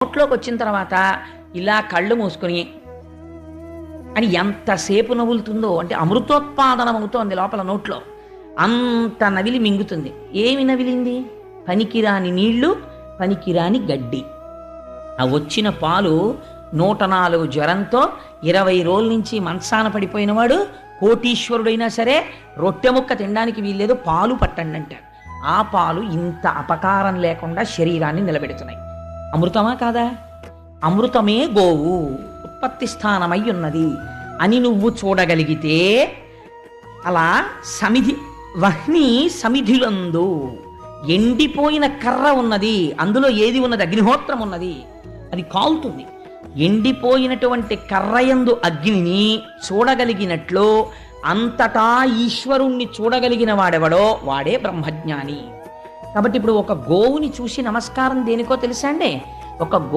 నోట్లోకి వచ్చిన తర్వాత ఇలా కళ్ళు మూసుకొని అని ఎంతసేపు నవ్వులుతుందో అంటే అమృతోత్పాదనం అవుతోంది లోపల నోట్లో. అంత నవిలి మింగుతుంది. ఏమి నవిలింది? పనికిరాని నీళ్ళు పనికిరాని గడ్డి. ఆ వచ్చిన పాలు నూట నాలుగు జ్వరంతో ఇరవై రోజుల నుంచి మంచాన పడిపోయినవాడు కోటీశ్వరుడైనా సరే రొట్టె ముక్క తినడానికి వీల్లేదు పాలు పట్టండి అంటారు ఆ పాలు ఇంత అపకారం లేకుండా శరీరాన్ని నిలబెడుతున్నాయి. అమృతమా కాదా? అమృతమే గోవు ఉత్పత్తి స్థానమై ఉన్నది అని నువ్వు చూడగలిగితే అలా సమిధి వహ్ని సమిధిలందు ఎండిపోయిన కర్ర ఉన్నది. అందులో ఏది ఉన్నది? అగ్నిహోత్రం ఉన్నది. అది కాలుతుంది. ఎండిపోయినటువంటి కర్రయందు అగ్నిని చూడగలిగినట్లు అంతటా ఈశ్వరుణ్ణి చూడగలిగిన వాడెవడో? వాడే బ్రహ్మజ్ఞాని. కాబట్టి ఇప్పుడు ఒక గోవుని చూసి నమస్కారం దేనికో తెలుసా అండి? ఒక